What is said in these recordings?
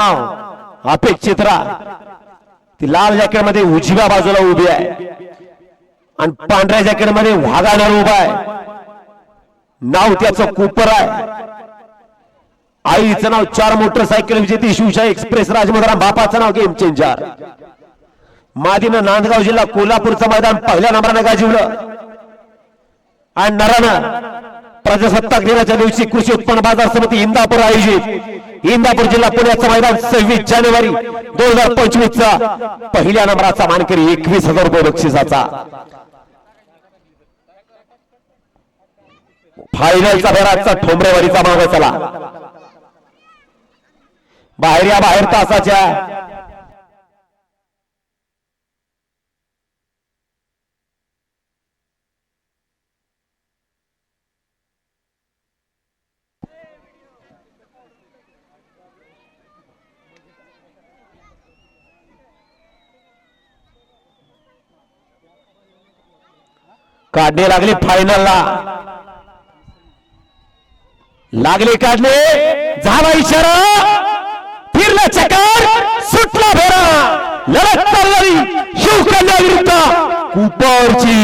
नाव अपेक्षित राहा ती लाल जॅकेटमध्ये उजव्या बाजूला उभी आहे. आणि पांढऱ्या जॅकेटमध्ये वाघाणार उभा आहे. नाव त्याचं कुपर आहे. आईचं नाव चार मोटरसायकल विजेती शिवशाही एक्सप्रेस राजमधरा बापाचं नाव गेम चेंजर. मादीनं नांदगाव जिल्हा कोल्हापूरचं मैदान पहिल्या नंबरानं गाजवलं. आणि नरानं प्रजासत्ताक दिनाच्या दिवशी कृषी उत्पन्न बाजार समिती इंदापूर आयोजित. इंदापूर जिल्हा पुण्याचं मैदान सव्वीस जानेवारी दोन हजार पंचवीस चा पहिल्या नंबराचा मानकरी एकवीस हजार रुपये बक्षिसाचा. फायनलचा फेराचा ठोंबरेवारीचा माग चला. बाहेर या बाहेर तासाच्या. काढणे लागले फायनलला लागले काढले झाला इशारा. फिरला चकार. सुटला फेरा. लढत चालणारी शिवकन्या विरुद्ध कुपरची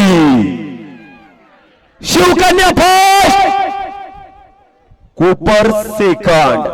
कुपर सेकंड